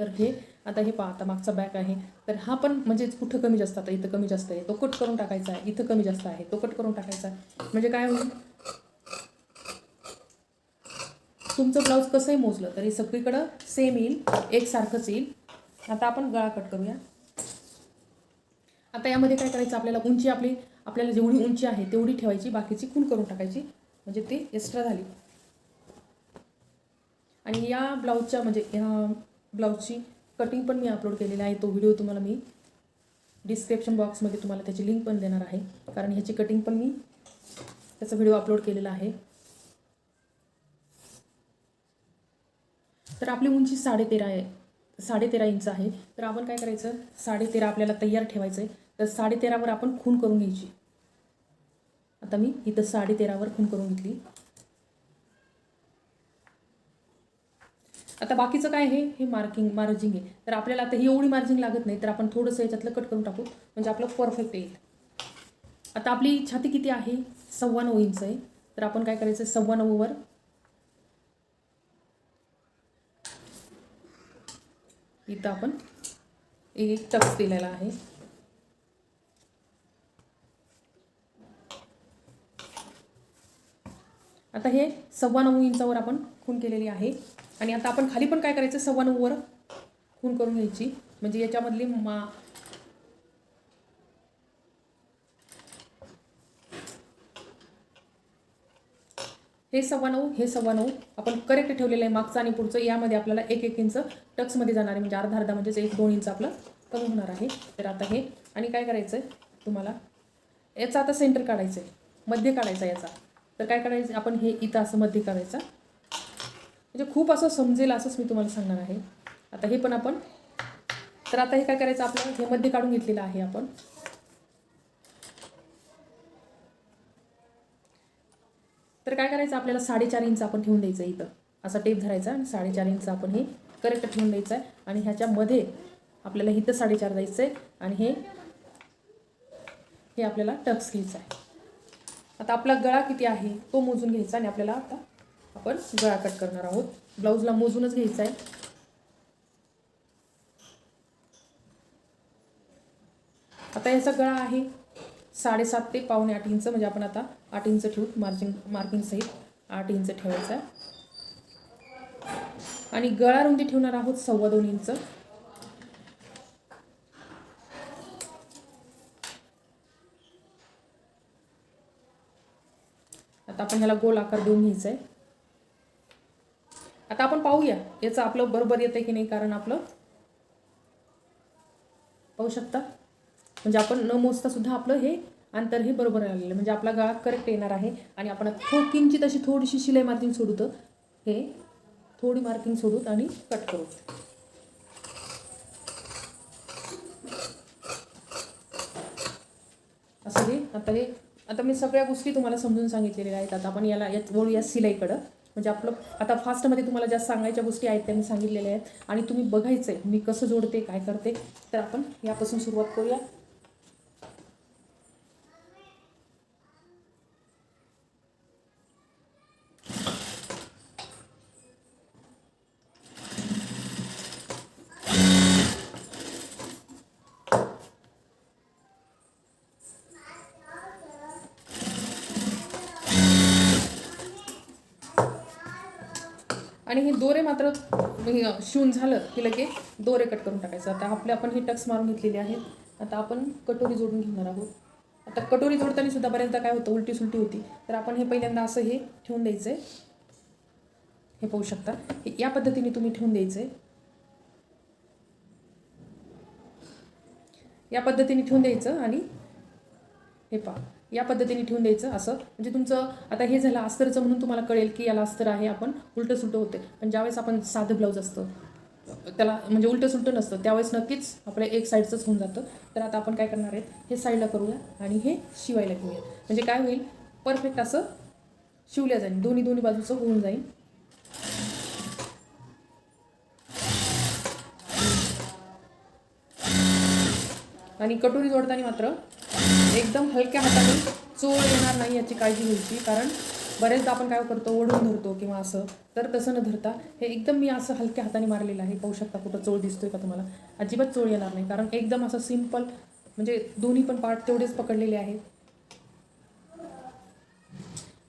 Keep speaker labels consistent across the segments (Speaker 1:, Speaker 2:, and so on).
Speaker 1: तर हे आता हे पहा आता मागचा बॅक आहे. तर हा पण म्हणजे कुठं कमी जास्त आता इथं कमी जास्त आहे. तो कट करून टाकायचा आहे. इथं कमी जास्त आहे. तो कट करून टाकायचा आहे. म्हणजे काय होईल? तुमचं ब्लाऊज कसंही मोजलं तरी सगळीकडं सेम येईल. एकसारखंच येईल. आता आपण गळा कट करूया. आता यामध्ये काय करायचं? आपल्याला उंची आपली आपल्याला जेवढी उंची आहे तेवढी ठेवायची. बाकीची खून करून टाकायची. म्हणजे ती एक्स्ट्रा झाली. आणि या ब्लाऊजच्या म्हणजे ब्लाऊजची कटिंग पण मी अपलोड केलेली आहे. तो व्हिडिओ तुम्हाला मी डिस्क्रिप्शन बॉक्समध्ये तुम्हाला त्याची लिंक पण देणार आहे. कारण ह्याची कटिंग पण मी त्याचा व्हिडिओ अपलोड केलेला आहे. तर आपली उंची साडेतेरा आहे. साडेतेरा इंच आहे. तर आपण काय करायचं? साडेतेरा आपल्याला तयार ठेवायचं आहे तर साडेतेरावर आपण खून करून घ्यायची. आता मी इथं साडेतेरावर खून करून घेतली. आता बाकीचं काय आहे? हे मार्किंग मार्जिंग आहे. तर आपल्याला आता ही एवढी मार्जिंग लागत नाही तर आपण थोडंसं याच्यातलं कट करून टाकू. म्हणजे आपलं परफेक्ट येईल. आता आपली छाती किती आहे? सव्वा नऊ इंच आहे. तर आपण काय करायचं? सव्वा नऊवर इथं आपण एक टक्स दिलेला आहे. आता हे सव्वा नऊ इंचावर आपण खून केलेली आहे. आणि आता आपण खाली पण काय करायचं? सव्वा नऊवर खून करून घ्यायची. म्हणजे याच्यामधली मा हे सव्वा नऊ हे सव्वा नऊ आपण करेक्ट ठेवलेलं आहे मागचं आणि पुढचं. यामध्ये आपल्याला एक एक इंच टक्समध्ये जाणार आहे. म्हणजे अर्धा अर्धा म्हणजेच एक दोन इंच आपलं कमी होणार आहे. तर आता हे आणि काय करायचं आहे तुम्हाला? याचा आता सेंटर काढायचं आहे मध्य काढायचा याचा. तर काय करायचं आपण हे इथं असं मध्य काढायचं. म्हणजे खूप असं समजेल असंच मी तुम्हाला सांगणार आहे. आता हे पण आपण तर आता हे काय करायचं आपलं हे मध्ये काढून घेतलेलं आहे आपण. तर काय करायचं? आपल्याला साडेचार इंच आपण ठेवून द्यायचं इथं. असा टेप धरायचा आणि साडेचार इंच आपण हे करेक्ट ठेवून द्यायचं आहे. आणि ह्याच्यामध्ये आपल्याला इथं साडेचार द्यायचं आहे आणि हे हे आपल्याला टक्स घ्यायचं आहे. आता आपला गळा किती आहे? तो मोजून घ्यायचा आणि आपल्याला आता आपण गळा कट करणार आहोत. ब्लाऊजला मोजूनच घ्यायचा आहे. आता याचा गळा आहे साडेसात ते पावणे आठ इंच म्हणजे आपण आता आठ इंच ठेवू मार्जिंग मार्किंग सहित आठ इंच ठेवायचा आहे. आणि गळा रुंदी ठेवणार आहोत सव्वा दोन इंच. आता आपण ह्याला गोल आकार देऊन घ्यायचा आहे. आता आपण पाहूया. याचं आपलं बरोबर येतं की नाही कारण आपलं पाहू शकता? म्हणजे आपण न मोजता सुद्धा आपलं हे अंतर हे बरोबर आलेलं आहे. म्हणजे आपला गळा करेक्ट येणार आहे. आणि आपण थो किंचित अशी थोडीशी शिलाई मार्किंग सोडूत हे थोडी मार्किंग सोडूत आणि कट करू. असं हे आता हे आता मी सगळ्या गोष्टी तुम्हाला समजून सांगितलेल्या आहेत. आता आपण याला यात वळूया सिलाईकडं. म्हणजे आपलं आता फास्टमध्ये तुम्हाला ज्या सांगायच्या गोष्टी आहेत त्या मी सांगितलेल्या आहेत आणि तुम्ही बघायचं आहे मी कसं जोडते काय करते तर आपण यापासून सुरुवात करूया. दोरे मात्र शिवून झालं की लगे दोरे कट करून टाकायचं. आता आपले आपण हे टक्स मारून घेतलेले आहेत. आता आपण कटोरी जोडून घेणार आहोत. आता कटोरी जोडताना सुद्धा बऱ्याचदा काय होतं उलटी सुलटी होती. तर आपण हे पहिल्यांदा असं हे ठेवून द्यायचं आहे हे पाहू शकता. या पद्धतीने तुम्ही ठेवून द्यायचं आहे या पद्धतीने ठेवून द्यायचं आणि हे पहा. या पद्धतीने ठेवून द्यायचं असं. म्हणजे तुमचं आता हे झालं अस्तरचं म्हणून तुम्हाला कळेल की याला अस्तर आहे आपण उलटं सुलटं होते. पण ज्यावेळेस आपण साधं ब्लाऊज असतं त्याला म्हणजे उलटं सुलटं नसतं. त्यावेळेस नक्कीच आपल्या एक साईडचंच होऊन जातं. तर आता आपण काय करणार आहेत हे साईडला करूया आणि हे शिवायला घेऊया. म्हणजे काय होईल परफेक्ट असं शिवल्या जाईल. दोन्ही दोन्ही बाजूचं होऊन जाईल. आणि कटोरी जोडताना मात्र एकदम हलक्या हाताने चोळ येणार नाही याची काळजी घ्यायची. कारण बरेचदा आपण काय करतो ओढून धरतो किंवा असं तर तसं न धरता हे एकदम मी असं हलक्या हाताने मारलेलं आहे. पाहू शकता कुठं चोळ दिसतोय का तुम्हाला? अजिबात चोळ येणार नाही. कारण एकदम असं सिंपल म्हणजे दोन्ही पण पार्ट तेवढेच पकडलेले आहेत.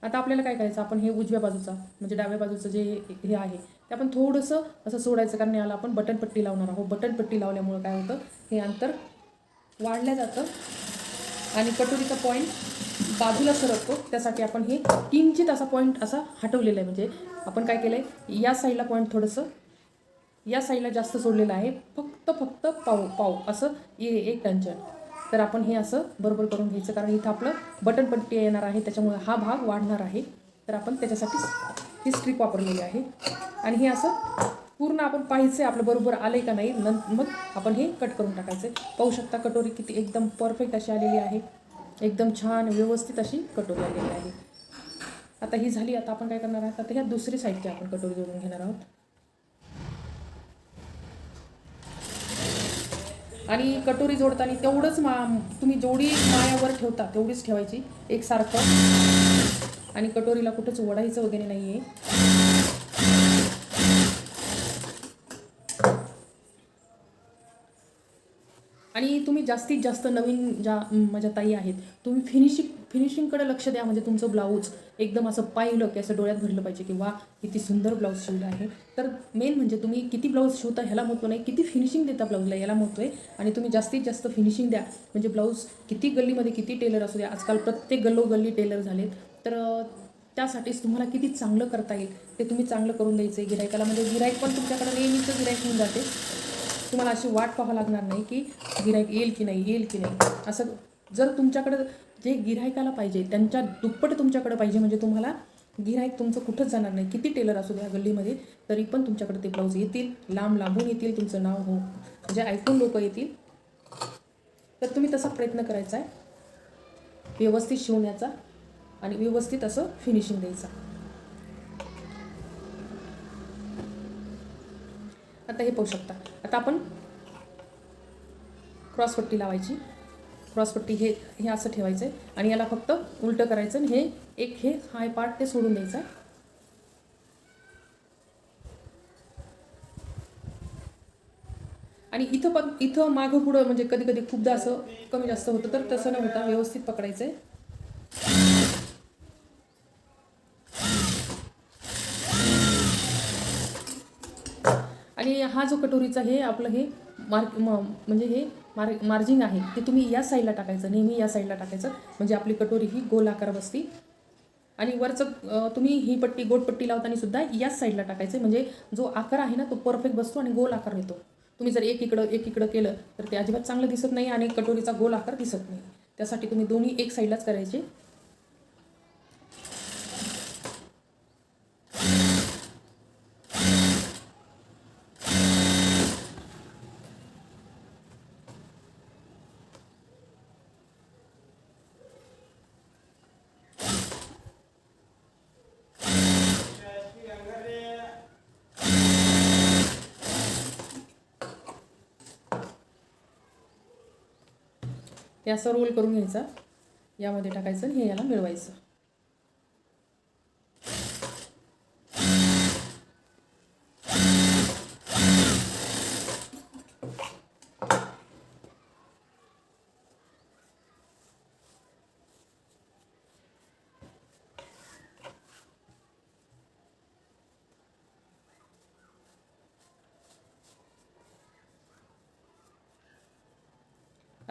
Speaker 1: आता आपल्याला काय करायचं? आपण हे उजव्या बाजूचा म्हणजे डाव्या बाजूचं जे हे आहे ते आपण थोडंसं असं सोडायचं. कारण याला आपण बटनपट्टी लावणार आहोत. बटनपट्टी लावल्यामुळं काय होतं? हे अंतर वाढलं जातं. आणि कटोरीचा पॉईंट बाजूला सरकतो. त्यासाठी आपण हे किंचित असा पॉईंट असा हटवलेला आहे. म्हणजे आपण काय केलं आहे या साईडला पॉईंट थोडंसं या साईडला जास्त सोडलेलं आहे. फक्त फक्त पाव पाव असं ये एक टंचन तर आपण हे असं बरोबर करून घ्यायचं. कारण इथं आपलं बटन पट्टी येणार आहे. त्याच्यामुळे हा भाग वाढणार आहे. तर आपण त्याच्यासाठी ही स्ट्रीप वापरलेली आहे. आणि हे असं पूर्ण आपण पाहायचं आहे आपलं बरोबर आलं आहे का नाही नं मग आपण हे कट करून टाकायचं आहे पाहू शकता कटोरी किती एकदम परफेक्ट अशी आलेली आहे. एकदम छान व्यवस्थित अशी कटोरी आलेली आहे. आता ही झाली आता आपण काय करणार आहोत? आता ह्या दुसरी साईडची आपण कटोरी जोडून घेणार आहोत. आणि कटोरी जोडताना तेवढंच मा तुम्ही जेवढी मायावर ठेवता तेवढीच ठेवायची एकसारखं. आणि कटोरीला कुठंच ओढायचं वगैरे नाही आहे आणि तुम्ही जास्तीत जास्त नवीन ज्या माझ्या ताई आहेत तुम्ही फिनिशिंग फिनिशिंगकडे लक्ष द्या. म्हणजे तुमचं ब्लाऊज एकदम असं पाहिलं की असं डोळ्यात भरलं पाहिजे की वा किती सुंदर ब्लाऊज शिवलं आहे. तर मेन म्हणजे तुम्ही किती ब्लाऊज शिवता ह्याला महत्त्व नाही. किती फिनिशिंग देता ब्लाऊजला याला महत्त्व आहे. आणि तुम्ही जास्तीत जास्त फिनिशिंग द्या. म्हणजे ब्लाऊज किती गल्लीमध्ये किती टेलर असू द्या. आजकाल प्रत्येक गल्लोगल्ली टेलर झालेत. तर त्यासाठीच तुम्हाला किती चांगलं करता येईल ते तुम्ही चांगलं करून द्यायचं आहे गिरायकाला म्हणजे गिरायक पण तुमच्याकडे नेहमीचं गिरायक होऊन जाते. तुम्हाला अशी वाट पाहावं लागणार नाही की गिरायक येईल की नाही येईल की नाही. असं जर तुमच्याकडं जे गिरायकाला पाहिजे त्यांच्या दुप्पट तुमच्याकडं पाहिजे म्हणजे तुम्हाला गिरायक तुमचं कुठंच जाणार नाही. किती टेलर असू द्या गल्लीमध्ये तरी पण तुमच्याकडे ते ब्लाऊज येतील लांब लांबून येतील तुमचं नाव हो म्हणजे ऐकून लोक येतील. तर तुम्ही तसा प्रयत्न करायचा आहे. व्यवस्थित शिवण्याचा आणि व्यवस्थित असं फिनिशिंग द्यायचा. आता हे पाहू शकता. आता आपण क्रॉसपट्टी लावायची. क्रॉसपट्टी हे हे असं ठेवायचं आहे आणि याला फक्त उलटं करायचं आणि हे एक हे हाय पार्ट ते सोडून द्यायचं आहे. आणि इथं पण इथं मागं पुढं म्हणजे कधी कधी खूपदा असं कमी जास्त होतं तर तसं न होता व्यवस्थित पकडायचं आहे हे हा जो कटोरीचा हे आपलं हे मार्क म म्हणजे हे मार मार्जिंग आहे ते तुम्ही या साईडला टाकायचं नेहमी या साईडला टाकायचं. म्हणजे आपली कटोरी ही गोल आकार बसती. आणि वरचं तुम्ही ही पट्टी गोड पट्टी लावताना सुद्धा याच साईडला टाकायचं. म्हणजे जो आकार आहे ना तो परफेक्ट बसतो आणि गोल आकार येतो. तुम्ही जर एक इकडं एक इकडं केलं तर ते अजिबात चांगलं दिसत नाही आणि कटोरीचा गोल आकार दिसत नाही. त्यासाठी तुम्ही दोन्ही एक साईडलाच करायचे. ते असं रोल करून घ्यायचा. यामध्ये टाकायचं आणि हे याला मिळवायचं.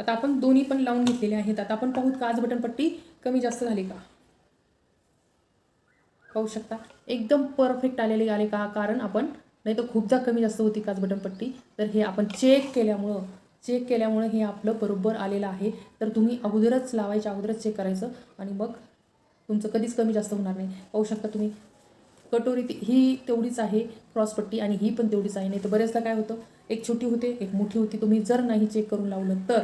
Speaker 1: आता आपण दोन्ही पण लावून घेतलेले आहेत. आता आपण पाहू काच बटनपट्टी कमी जास्त झाली का? पाहू शकता? एकदम परफेक्ट आलेली आले का? कारण आपण नाही तर खूपदा कमी जास्त होती काच बटनपट्टी तर हे आपण चेक केल्यामुळं चेक केल्यामुळं हे आपलं बरोबर आलेलं आहे. तर तुम्ही अगोदरच लावायच्या अगोदरच चेक करायचं आणि मग तुमचं कधीच कमी जास्त होणार नाही. पाहू शकता तुम्ही? कटोरी ती- ही तेवढीच आहे क्रॉसपट्टी आणि ही पण तेवढीच आहे. नाही तर बऱ्याचदा काय होतं? एक छोटी होते एक मोठी होती. तुम्ही जर नाही चेक करून लावलं तर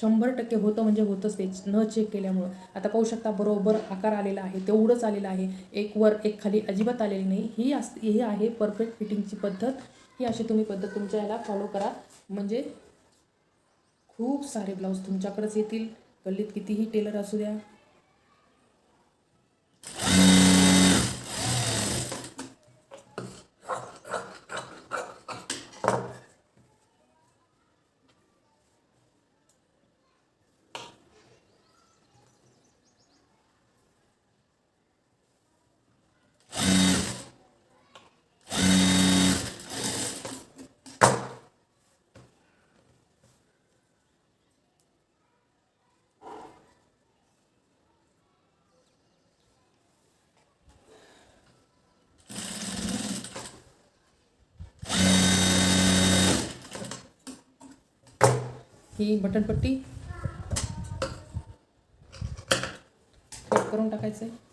Speaker 1: शंभर टक्के होतं म्हणजे होतंच ते न चेक केल्यामुळं. आता पाहू शकता बरोबर आकार आलेला आहे तेवढंच आलेलं आहे. एक वर एक खाली अजिबात आलेली नाही. ही अस ही आहे परफेक्ट फिटिंगची पद्धत. ही अशी तुम्ही पद्धत तुमच्या याला फॉलो करा. म्हणजे खूप सारे ब्लाऊज तुमच्याकडेच येतील. गल्लीत कितीही टेलर असू द्या ही बटनपट्टी कट करून टाकायचं आहे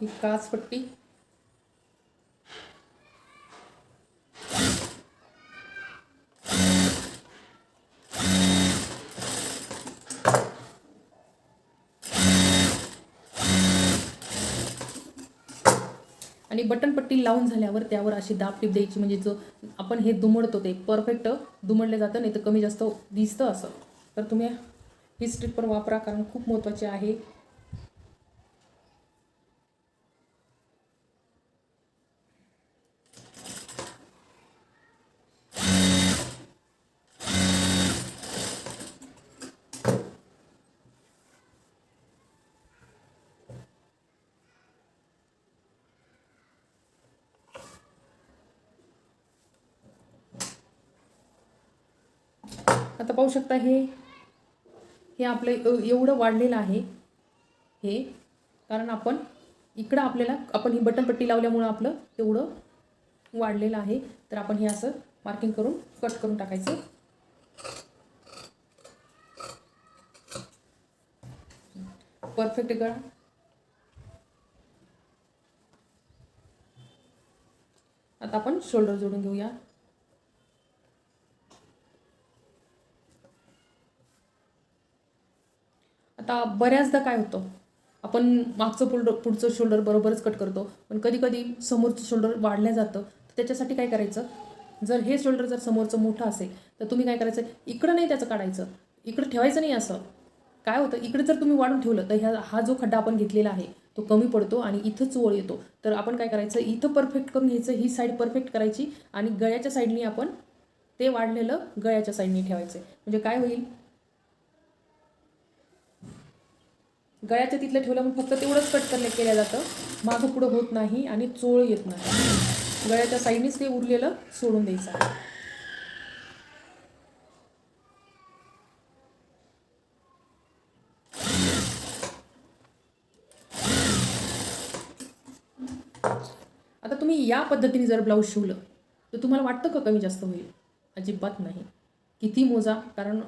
Speaker 1: ही काच बटनपट्टी लावून झाल्यावर त्यावर अशी दाब टीप द्यायची. म्हणजे जो आपण हे दुमडतो ते परफेक्ट दुमडलं जातं नाही तर कमी जास्त दिसतं असं. तर तुम्ही ही स्ट्रीप पण वापरा कारण खूप महत्त्वाची आहे. आता पाहू शकता हे हे आपलं एवढं वाढलेलं आहे हे. कारण आपण इकडं आपल्याला आपण ही बटनपट्टी लावल्यामुळं आपलं तेवढं वाढलेलं आहे. तर आपण हे असं मार्किंग करून कट करून टाकायचं. परफेक्ट गळा आता आपण शोल्डर जोडून घेऊया. आता बऱ्याचदा काय होतं आपण मागचं पुढ पुढचं शोल्डर बरोबरच कट करतो पण कधी कधी समोरचं शोल्डर वाढलं जातं तर त्याच्यासाठी काय करायचं? जर हे शोल्डर जर समोरचं मोठं असेल तर तुम्ही काय करायचं? इकडं नाही त्याचं काढायचं इकडं ठेवायचं नाही असं. काय होतं? इकडे जर तुम्ही वाढून ठेवलं तर ह्या हा जो खड्डा आपण घेतलेला आहे तो कमी पडतो आणि इथं चोळ येतो. तर आपण काय करायचं? इथं परफेक्ट करून घ्यायचं ही साईड परफेक्ट करायची आणि गळ्याच्या साईडनी आपण ते वाढलेलं गळ्याच्या साईडनी ठेवायचं. म्हणजे काय होईल? गळ्याच्या तिथलं ठेवलं म्हणून फक्त तेवढंच कट करणे केलं जातं. मागं पुढं होत नाही आणि चोळ येत नाही. गळ्याच्या साईडनेच ते उरलेलं सोडून द्यायचं आहे. आता तुम्ही या पद्धतीने जर ब्लाऊज शिवलं तर तुम्हाला वाटतं का कमी जास्त होईल? अजिबात नाही. किती मोजा कारण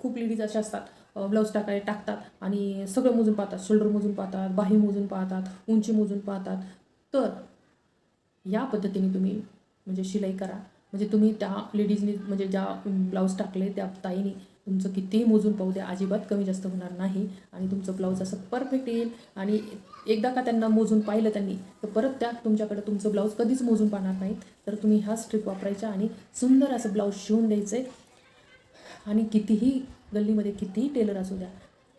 Speaker 1: खूप लेडीज अशा असतात ब्लाऊज टाकायला टाकतात. आणि सगळं मोजून पाहतात. शोल्डर मोजून पाहतात बाही मोजून पाहतात उंची मोजून पाहतात. तर या पद्धतीने तुम्ही म्हणजे शिलाई करा. म्हणजे तुम्ही त्या लेडीजनी म्हणजे ज्या ब्लाऊज टाकले त्या ताईने तुमचं कितीही मोजून पाहू द्या अजिबात कमी जास्त होणार नाही. आणि तुमचं ब्लाऊज असं परफेक्ट येईल. आणि एकदा का त्यांना मोजून पाहिलं त्यांनी तर परत त्या तुमच्याकडे तुमचं ब्लाऊज कधीच मोजून पाहणार नाहीत. तर तुम्ही हा स्ट्रीप वापरायचा आणि सुंदर असं ब्लाऊज शिवून द्यायचं. आहे आणि कितीही गल्लीमध्ये कितीही टेलर असू द्या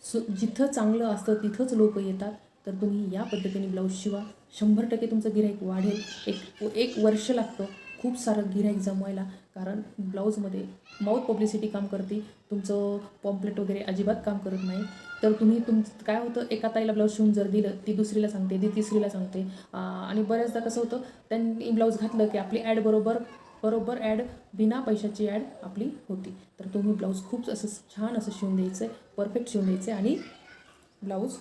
Speaker 1: सु जिथं चांगलं असतं तिथंच लोक येतात. तर तुम्ही या पद्धतीने ब्लाऊज शिवा. शंभर टक्के तुमचं गिराईक वाढेल. एक एक वर्ष लागतं खूप सारं गिराईक जमवायला. कारण ब्लाऊजमध्ये माऊथ पब्लिसिटी काम करते. तुमचं पॉम्पलेट वगैरे अजिबात काम करत नाही. तर तुम्ही तुम काय होतं एका ताईला ब्लाऊज शिवून जर दिलं ती दुसरीला सांगते ती तिसरीला सांगते. आणि बऱ्याचदा कसं होतं त्यांनी ब्लाऊज घातलं की आपली ॲड बरोबर बरोबर ॲड बिना पैशाची ॲड आपली होती. तर तुम्ही ब्लाऊज खूप असं छान असं शिवून द्यायचं आहे परफेक्ट शिवून द्यायचं आणि ब्लाऊज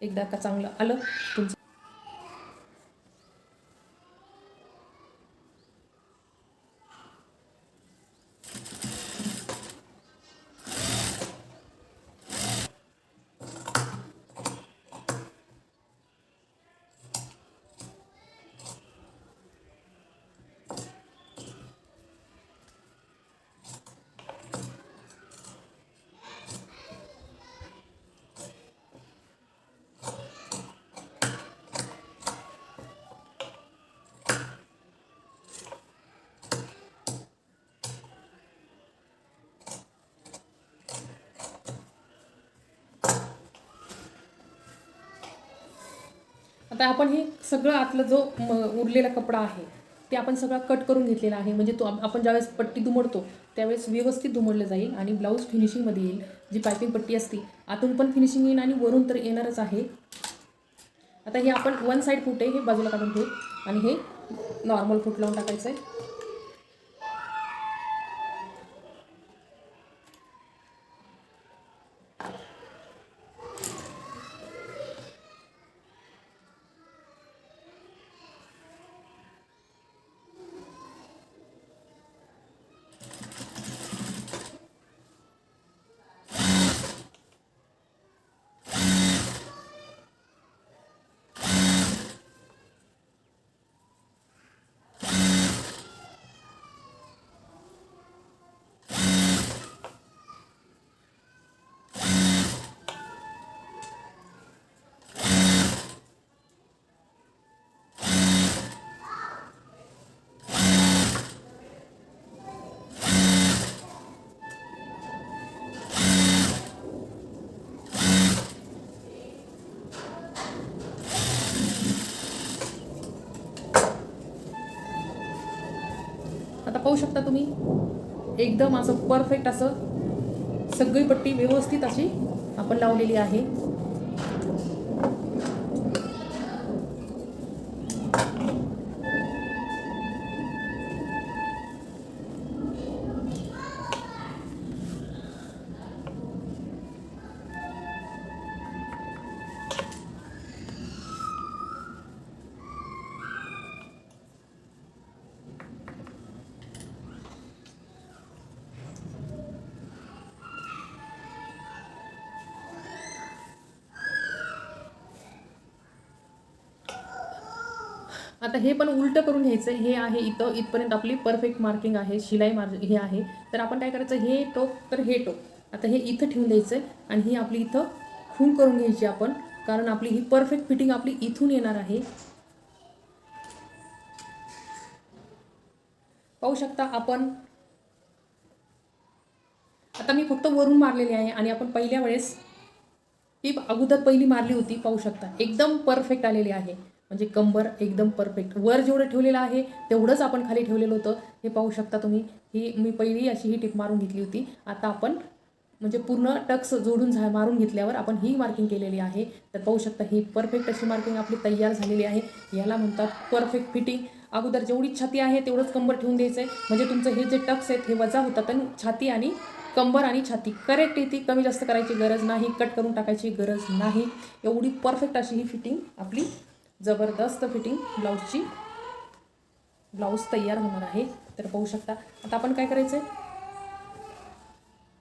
Speaker 1: एकदा का चांगलं आलं तुमचं आता आपण हे सगळं आतलं जो उरलेला कपडा आहे ते आपण सगळा कट करून घेतलेला आहे. म्हणजे तो आपण ज्यावेळेस पट्टी दुमडतो त्यावेळेस व्यवस्थित दुमडलं जाईल आणि ब्लाऊज फिनिशिंगमध्ये येईल. जी पायपिंग पट्टी असते आतून पण फिनिशिंग येईल आणि वरून तर येणारच आहे. आता हे आपण वन साईड फूट आहे हे बाजूला काढून घेऊ. आणि हे नॉर्मल फूट लावून टाकायचं आहे शकता तुम्ही. एकदम असं परफेक्ट असं सगळी पट्टी व्यवस्थित अशी आपण लावलेली आहे. आता हे पण उलटं करून घ्यायचं. हे आहे इथं इथपर्यंत आपली परफेक्ट मार्किंग आहे शिलाई मार हे आहे. तर आपण काय करायचं? हे टोक तर हे टोक. आता हे इथं ठेवून द्यायचं आहे आणि ही आपली इथं खून करून घ्यायची आपण. कारण आपली ही परफेक्ट फिटिंग आपली इथून येणार आहे. पाहू शकता आपण. आता मी फक्त वरून मारलेली आहे आणि आपण पहिल्या वेळेस टीप अगोदर पहिली मारली होती पाहू शकता. एकदम परफेक्ट आलेली आहे. म्हणजे कंबर एकदम परफेक्ट. वर जेवढं ठेवलेलं आहे तेवढंच आपण खाली ठेवलेलं होतं. हे पाहू शकता तुम्ही. ही मी पहिली अशी ही टिप मारून घेतली होती. आता आपण म्हणजे पूर्ण टक्स जोडून झा मारून घेतल्यावर आपण ही मार्किंग केलेली आहे. तर पाहू शकता ही परफेक्ट अशी मार्किंग आपली तयार झालेली आहे. याला म्हणतात परफेक्ट फिटिंग अगोदर जेवढी छाती आहे तेवढंच कंबर ठेवून द्यायचं आहे म्हणजे तुमचं हे जे टक्स आहेत हे वजा होतात. आणि छाती आणि कंबर आणि छाती. करेक्ट येते कमी जास्त करायची गरज नाही. कट करून टाकायची गरज नाही. एवढी परफेक्ट अशी ही फिटिंग आपली जबरदस्त फिटिंग ब्लाऊजची. ब्लाऊज तयार होणार आहे. तर पाहू शकता आता आपण काय करायचं आहे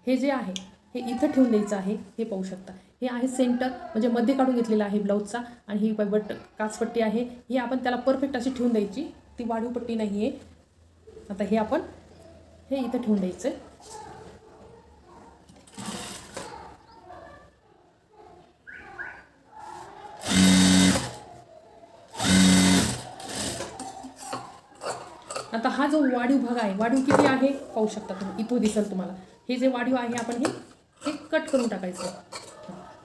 Speaker 1: हे जे आहे हे इथं ठेवून द्यायचं आहे. हे पाहू शकता. हे आहे सेंटर म्हणजे मध्ये काढून घेतलेलं आहे ब्लाऊजचा. आणि ही बट काचपट्टी आहे. ही आपण त्याला परफेक्ट अशी ठेवून द्यायची. ती वाढीव पट्टी नाही आहे आता हे आपण हे इथं ठेवून द्यायचं आहे आता हा जो वाढीव भाग आहे वाढीव किती आहे? पाहू शकता तुम्ही. इथं दिसेल तुम्हाला. हे जे वाढीव आहे आपण हे हे कट करून टाकायचं.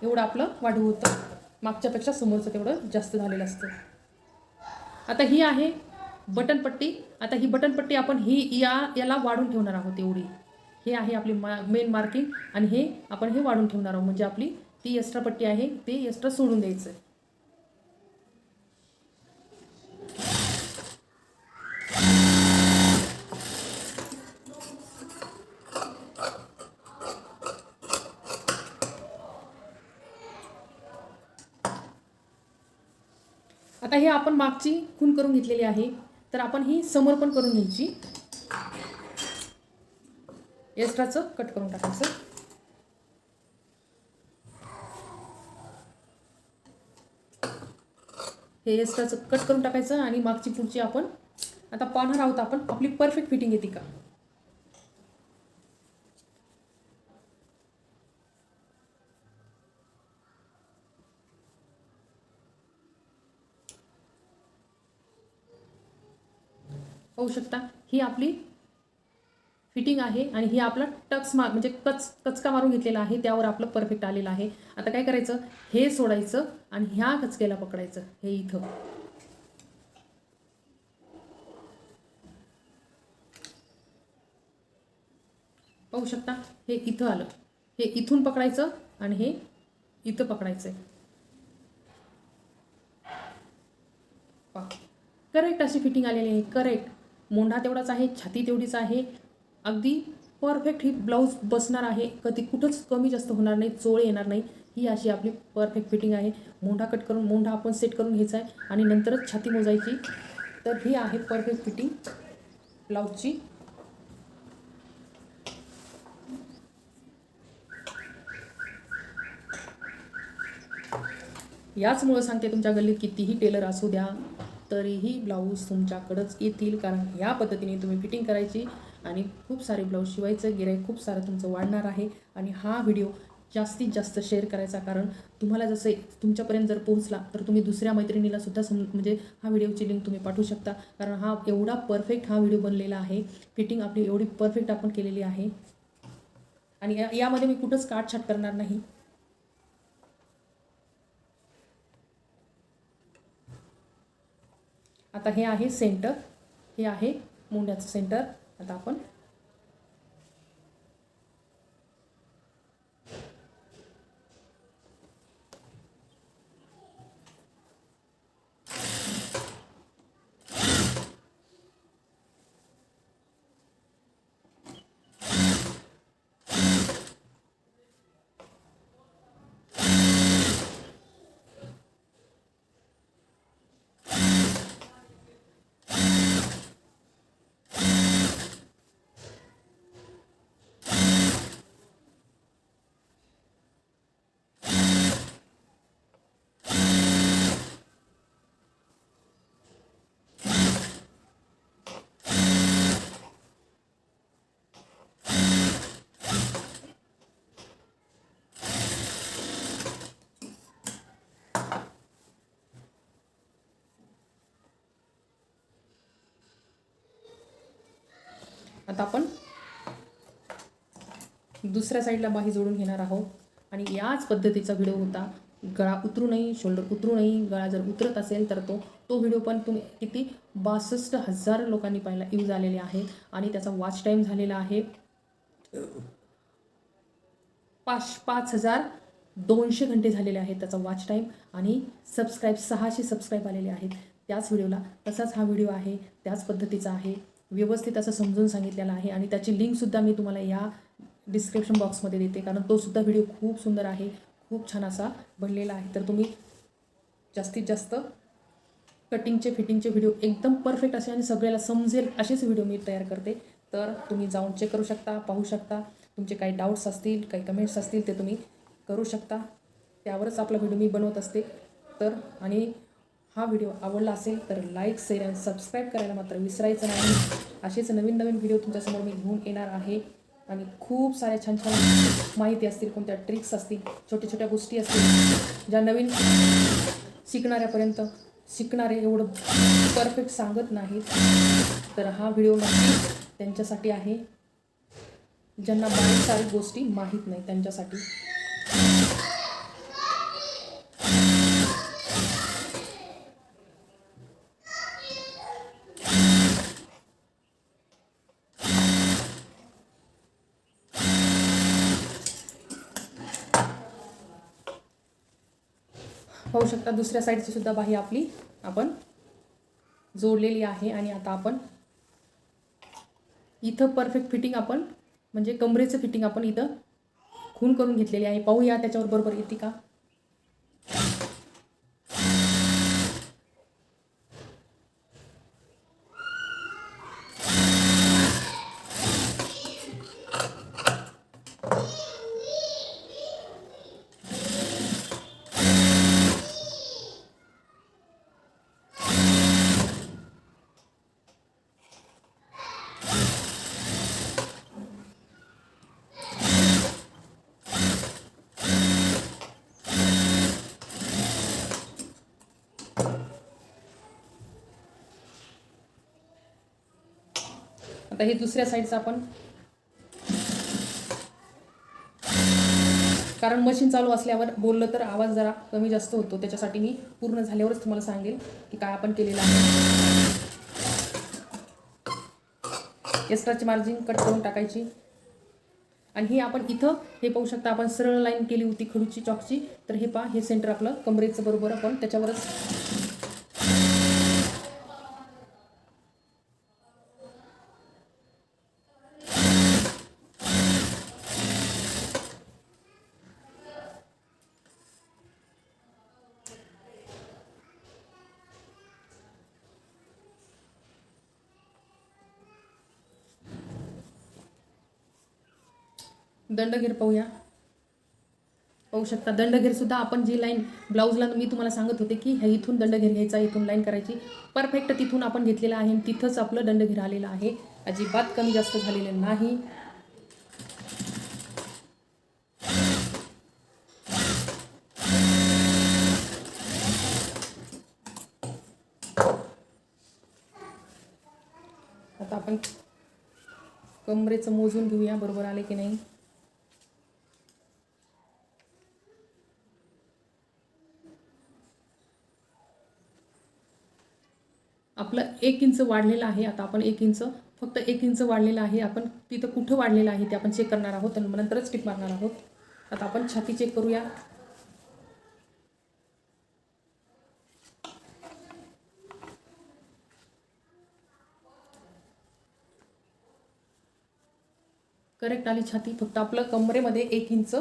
Speaker 1: एवढं आपलं वाढीव होतं. मागच्यापेक्षा समोरचं तेवढं जास्त झालेलं असतं. आता ही आहे बटनपट्टी आता ही बटनपट्टी आपण ही या याला वाढून ठेवणार आहोत एवढी. हे आहे आपली मा मेन मार्किंग आणि हे आपण हे वाढून ठेवणार आहोत. म्हणजे आपली ती एक्स्ट्रा पट्टी आहे ते एक्स्ट्रा सोडून द्यायचं आता हे आपण मागची खून करून घेतलेली आहे. तर आपण ही समोर पण करून घ्यायची. एक्स्ट्राचं कट करून टाकायचं. हे एक्स्ट्राचं कट करून टाकायचं आणि मागची पुढची आपण आता पाहणार आहोत आपण आपली परफेक्ट फिटिंग येते का? पाहू शकता. ही आपली फिटिंग आहे आणि ही आपला टक्स मार म्हणजे कच कचका मारून घेतलेला आहे. त्यावर आपलं परफेक्ट आलेलं आहे. आता काय करायचं? हे सोडायचं आणि ह्या कचक्याला पकडायचं. हे इथं. पाहू शकता? हे इथं आलं. हे इथून पकडायचं आणि हे इथं पकडायचं आहे करेक्ट अशी फिटिंग आलेली आहे. करेक्ट मोंढा तेवढाच आहे छाती तेवढीच आहे. अगदी परफेक्ट ही ब्लाऊज बसणार आहे. कधी कुठंच कमी जास्त होणार नाही चोळ येणार नाही. ही अशी आपली परफेक्ट फिटिंग आहे. मोंढा कट करून मोंढा आपण सेट करून घ्यायचा आहे आणि नंतरच छाती मोजायची. तर ही आहे परफेक्ट फिटिंग ब्लाऊजची याचमुळं सांगते तुमच्या गल्लीत कितीही टेलर असू द्या तरीही ब्लाऊज तुमच्याकडंच येतील. कारण ह्या पद्धतीने तुम्ही फिटिंग करायची आणि खूप सारे ब्लाऊज शिवायचं गिराईक खूप सारं तुमचं वाढणार आहे. आणि हा व्हिडिओ जास्तीत जास्त शेअर करायचा कारण तुम्हाला जसे तुमच्यापर्यंत जर पोहोचला तर तुम्ही दुसऱ्या मैत्रिणीला सुद्धा सम म्हणजे हा व्हिडिओची लिंक तुम्ही पाठवू शकता. कारण हा एवढा परफेक्ट हा व्हिडिओ बनलेला आहे. फिटिंग आपली एवढी परफेक्ट आपण केलेली आहे. आणि या यामध्ये मी कुठंच काटछाट करणार नाही. आता हे आहे सेंटर हे आहे मुंड्याचं सेंटर आता आपण आता आपण दुसऱ्या साईडला बाही जोडून घेणार आहोत. आणि याच पद्धतीचा व्हिडिओ होता. गळा उतरूनही शोल्डर उतरूनही गळा जर उतरत असेल तर तो तो व्हिडिओ पण तुम्ही किती बासष्ट हजार लोकांनी पाहिला यूज आलेले आहेत आणि त्याचा वॉच टाईम झालेला आहे. पाच पाच हजार दोनशे घंटे झालेले आहेत त्याचा वॉच टाईम आणि सबस्क्राईब सहाशे सबस्क्राईब आलेले आहेत. त्याच व्हिडिओला तसाच हा व्हिडिओ आहे. त्याच पद्धतीचा आहे. व्यवस्थित असं समजून सांगितलेलं आहे आणि त्याची लिंकसुद्धा मी तुम्हाला या डिस्क्रिप्शन बॉक्समध्ये देते कारण तो सुद्धा व्हिडिओ खूप सुंदर आहे खूप छान असा बनलेला आहे. तर तुम्ही जास्तीत जास्त कटिंगचे फिटिंगचे व्हिडिओ एकदम परफेक्ट असे आणि सगळ्याला समजेल असेच व्हिडिओ मी तयार करते. तर तुम्ही जाऊन चेक करू शकता पाहू शकता. तुमचे काही डाऊट्स असतील काही कमेंट्स असतील ते तुम्ही करू शकता. त्यावरच आपला व्हिडिओ मी बनवत असते. तर आणि हा व्हिडिओ आवडला असेल तर लाईक शेअर आणि सबस्क्राईब करायला मात्र विसरायचं नाही. असेच नवीन नवीन व्हिडिओ तुमच्यासमोर मी घेऊन येणार आहे. आणि खूप साऱ्या छान छान माहिती असतील कोणत्या ट्रिक्स असतील छोट्या छोट्या गोष्टी असतील ज्या नवीन शिकणाऱ्यापर्यंत शिकणारे एवढं परफेक्ट सांगत नाहीत. तर हा व्हिडिओ नक्की त्यांच्यासाठी आहे. ज्यांना बारीक सारी गोष्टी माहीत नाही त्यांच्यासाठी. शकता. दुसऱ्या साईडची सुद्धा बाही आपली आपण जोडलेली आहे. आणि आता आपण इथं परफेक्ट फिटिंग आपण म्हणजे कमरेचं फिटिंग आपण इथं खून करून घेतलेली आहे. पाहूया त्याच्यावर बरोबर येते का? आता हे दुसऱ्या साईडचं आपण. कारण मशीन चालू असल्यावर बोललं तर आवाज जरा कमी जास्त होतो. त्याच्यासाठी मी पूर्ण झाल्यावरच तुम्हाला सांगेल की काय आपण केलेलं आहे. एक्स्ट्राची मार्जिन कट करून टाकायची. आणि हे आपण इथं हे पाहू शकता आपण सरळ लाईन केली होती खडूची चॉकची तर हे पहा हे सेंटर आपलं कमरेचं बरोबर आपण त्याच्यावरच दंडघेर पाहूया. पाहू शकता दंडघेरसुद्धा आपण जी लाईन ब्लाऊजला मी तुम्हाला सांगत होते की ह्या इथून दंडघेर घ्यायचा इथून लाईन करायची. परफेक्ट तिथून आपण घेतलेला आहे आणि तिथंच आपलं दंडघेर आलेलं आहे. अजिबात कमी जास्त झालेलं नाही. आता आपण कमरेचं मोजून घेऊया बरोबर आले की नाही आपलं एक इंच वाढलेलं आहे. आता आपण एक इंच फक्त एक इंच वाढलेलं आहे. आपण तिथं कुठं वाढलेलं आहे ते आपण चेक करणार आहोत आणि नंतरच टिप मारणार आहोत. आता आपण छाती चेक करूया. करेक्ट आली छाती. फक्त आपलं कमरेमध्ये एक इंच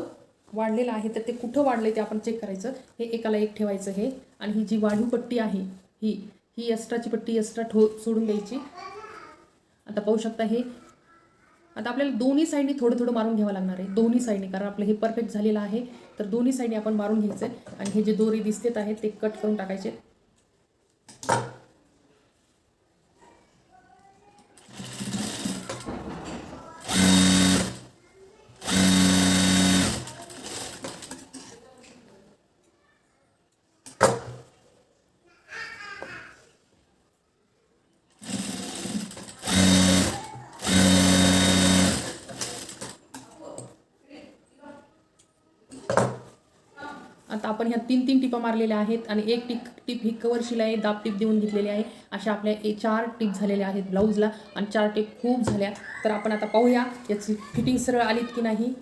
Speaker 1: वाढलेलं आहे. तर ते कुठं वाढलं ते आपण चेक करायचं. हे एकाला एक ठेवायचं हे. आणि ही जी वाढीव पट्टी आहे ही ही एक्स्ट्राची पट्टी एक्स्ट्रा ठो सोडून द्यायची. आता पाहू शकता हे. आता आपल्याला दोन्ही साईडनी थोडं थोडं मारून घ्यावं लागणार आहे. दोन्ही साईडनी कारण आपलं हे परफेक्ट झालेलं आहे. तर दोन्ही साईडनी आपण मारून घ्यायचं आहे आणि हे जे दोरी दिसतेत आहेत ते कट करून टाकायचे. आपण ह्या तीन तीन टिपा मारलेल्या आहेत आणि एक टिक टिप ही कवर शिलाई दाब टिप देऊन घेतलेली आहे. अशा आपल्या ए चार टिप झालेल्या आहेत ब्लाऊजला आणि चार टिप खूप झाल्या. तर आपण आता पाहूया याची फिटिंग सरळ आलीत की नाही.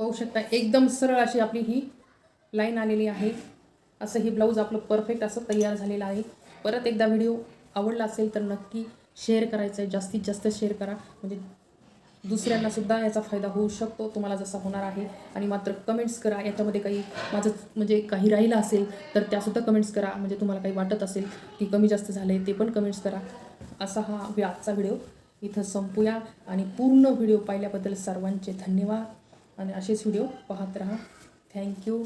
Speaker 1: पाहू शकता एकदम सरळ अशी आपली ही लाईन आलेली आहे. असं हे ब्लाऊज आपलं परफेक्ट असं तयार झालेलं आहे. परत एकदा व्हिडिओ आवडला असेल तर नक्की शेअर करायचं आहे. जास्तीत जास्त शेअर करा. म्हणजे दुसऱ्यांनासुद्धा याचा फायदा होऊ शकतो. तुम्हाला जसा होणार आहे. आणि मात्र कमेंट्स करा. याच्यामध्ये काही माझं म्हणजे काही राहिलं असेल तर त्यासुद्धा कमेंट्स करा. म्हणजे तुम्हाला काही वाटत असेल की कमी जास्त झालं आहे ते पण कमेंट्स करा. असा हा आजचा व्हिडिओ इथं संपूया. आणि पूर्ण व्हिडिओ पाहिल्याबद्दल सर्वांचे धन्यवाद. आणि असेच व्हिडिओ पाहत राहा. थँक्यू